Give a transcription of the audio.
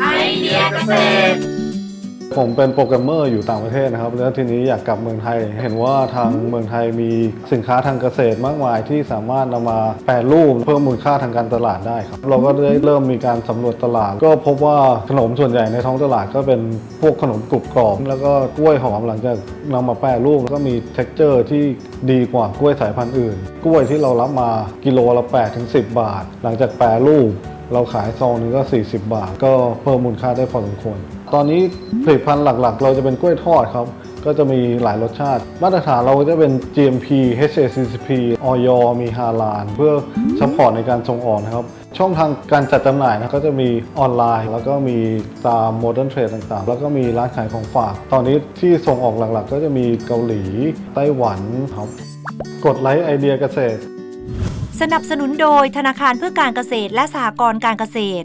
ไอเดียเกษตร ผมเป็นโปรแกรมเมอร์อยู่ต่างประเทศนะครับ แล้วทีนี้อยากกลับเมืองไทย เห็นว่าทางเมืองไทยมีสินค้าทางเกษตรมากมายที่สามารถนำมาแปรรูปเพิ่มมูลค่าทางการตลาดได้ครับ เราก็ได้เริ่มมีการสำรวจตลาด ก็พบว่าขนมส่วนใหญ่ในท้องตลาดก็เป็นพวกขนมกรุบกรอบแล้วก็กล้วยหอมหลังจากนำมาแปรรูปแล้วก็มี t e x t อร์ที่ดีกว่ากล้วยสายพันธุ์อื่น กล้วยที่เรารับมากิโลละ8ถึง10 บาท หลังจากแปรรูป เราขายซองนึงก็ 40 บาท ก็เพิ่มมูลค่าได้พอสมควร ตอนนี้ผลิตภัณฑ์หลักๆ เราจะเป็นกล้วยทอดครับ ก็จะมีหลายรสชาติ มาตรฐานเราก็จะเป็น GMP HACCP ออยมีฮาลานเพื่อซัพพอร์ตในการส่งออกนะครับ ช่องทางการจัดจำหน่ายนะก็จะมีออนไลน์ แล้วก็มีตามโมเดิร์นเทรดต่างๆ แล้วก็มีร้านขายของฝาก ตอนนี้ที่ส่งออกหลักๆ ก็จะมีเกาหลีไต้หวันครับ กดไลค์ไอเดียเกษตร สนับสนุนโดยธนาคารเพื่อการเกษตรและสหกรณ์การเกษตร